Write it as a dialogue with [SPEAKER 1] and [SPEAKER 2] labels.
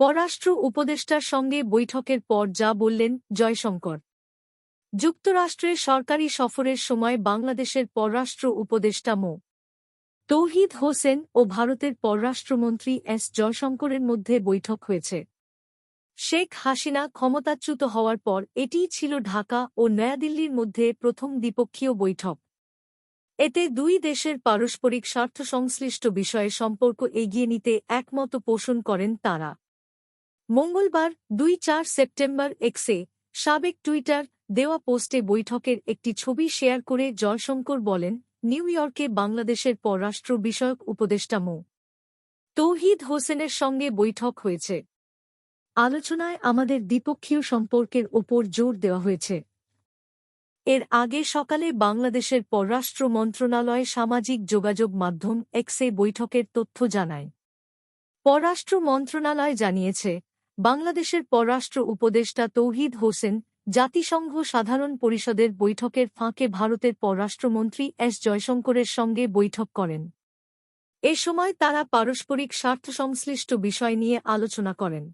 [SPEAKER 1] পররাষ্ট্র উপদেষ্টার সঙ্গে বৈঠকের পর যা বললেন জয়শঙ্কর। যুক্তরাষ্ট্রের সরকারি সফরের সময় বাংলাদেশের পররাষ্ট্র উপদেষ্টা মো। তৌহিদ হোসেন ও ভারতের পররাষ্ট্রমন্ত্রী এস জয়শঙ্করের মধ্যে বৈঠক হয়েছে। শেখ হাসিনা ক্ষমতাচ্যুত হওয়ার পর এটিই ছিল ঢাকা ও নয়াদিল্লির মধ্যে প্রথম দ্বিপক্ষীয় বৈঠক। এতে দুই দেশের পারস্পরিক স্বার্থ সংশ্লিষ্ট বিষয়ে সম্পর্ক এগিয়ে নিতে একমত পোষণ করেন তাঁরা। মঙ্গলবার, দুই চার সেপ্টেম্বর এক্সে সাবেক টুইটার দেওয়া পোস্টে বৈঠকের একটি ছবি শেয়ার করে জয়শঙ্কর বলেন, নিউ ইয়র্কে বাংলাদেশের পররাষ্ট্র বিষয়ক উপদেষ্টা মো. তৌহিদ হোসেনের সঙ্গে বৈঠক হয়েছে। আলোচনায় আমাদের দ্বিপক্ষীয় সম্পর্কের ওপর জোর দেওয়া হয়েছে। এর আগে সকালে বাংলাদেশের পররাষ্ট্র মন্ত্রণালয় সামাজিক যোগাযোগ মাধ্যম এক্সে বৈঠকের তথ্য জানায়। পররাষ্ট্র মন্ত্রণালয় জানিয়েছে বাংলাদেশের পররাষ্ট্র উপদেষ্টা তৌহিদ হোসেন, জাতিসংঘ সাধারণ পরিষদের বৈঠকের ফাঁকে ভারতের পররাষ্ট্রমন্ত্রী এস জয়শঙ্করের সঙ্গে বৈঠক করেন। এ সময় তারা পারস্পরিক স্বার্থ সংশ্লিষ্ট বিষয় নিয়ে আলোচনা করেন।